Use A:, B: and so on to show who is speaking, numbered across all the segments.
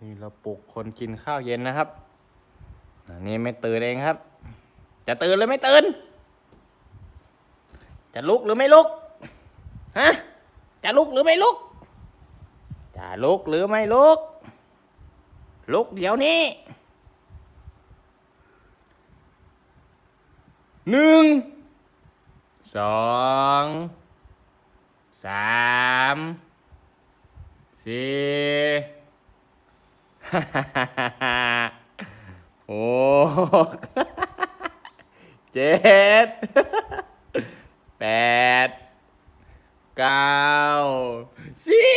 A: นี่เราปลุกคนกินข้าวเย็นนะครับ อันนี้ไม่ตื่นเองครับ จะตื่นหรือไม่ตื่น จะลุกหรือไม่ลุก ฮะ จะลุกหรือไม่ลุก จะลุกหรือไม่ลุก ลุกเดี๋ยวนี้หนึ่งสองสามสี่ หกเจ็ดแปดเก้าสี่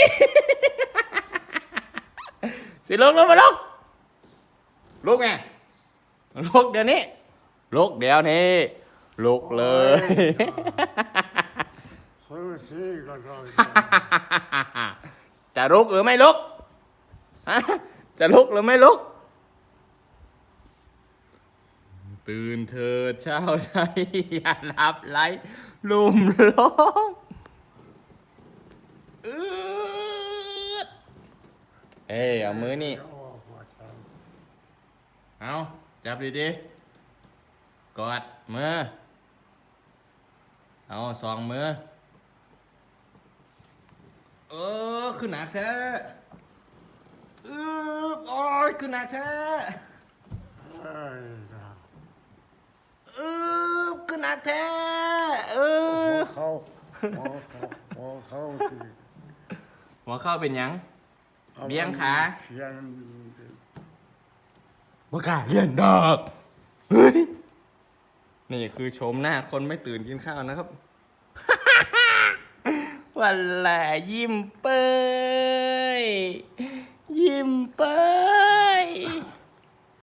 A: สิลุกลุกมาลุกลุกไงลุกเดี๋ยวนี้ลุกเดี๋ยวนี้ลุกเลย
B: ซื้อซีก็ได้
A: จะลุกหรือไม่ลุกฮะ จะลุกหรือไม่ลุก ตื่นเธอเช้าใจ อย่าหลับไหลลุ่มร้องอืดเอ้ยเอามือนี่
B: โอ้หัวใจ
A: เอาจับดีๆกอดมือ เอาสองมือ เออขึ้นหนักแท้ อือโอ้ยขึ้นหนักแท้
B: เอ้ยนะ
A: อือขึ้นหนักแท้เอ
B: หั
A: อ
B: วเขาหัวเขาหัวเขาที่
A: หัวเข้าเป็นหยัง
B: อา
A: เลี้ยงขา
B: เขียน
A: ว่ากล้าเรียนดอกเฮ้ยนี่คือชมหน้าคนไม่ตื่นกินข้าวนะครับ วันแหละยิ้มเปยยิ้มเป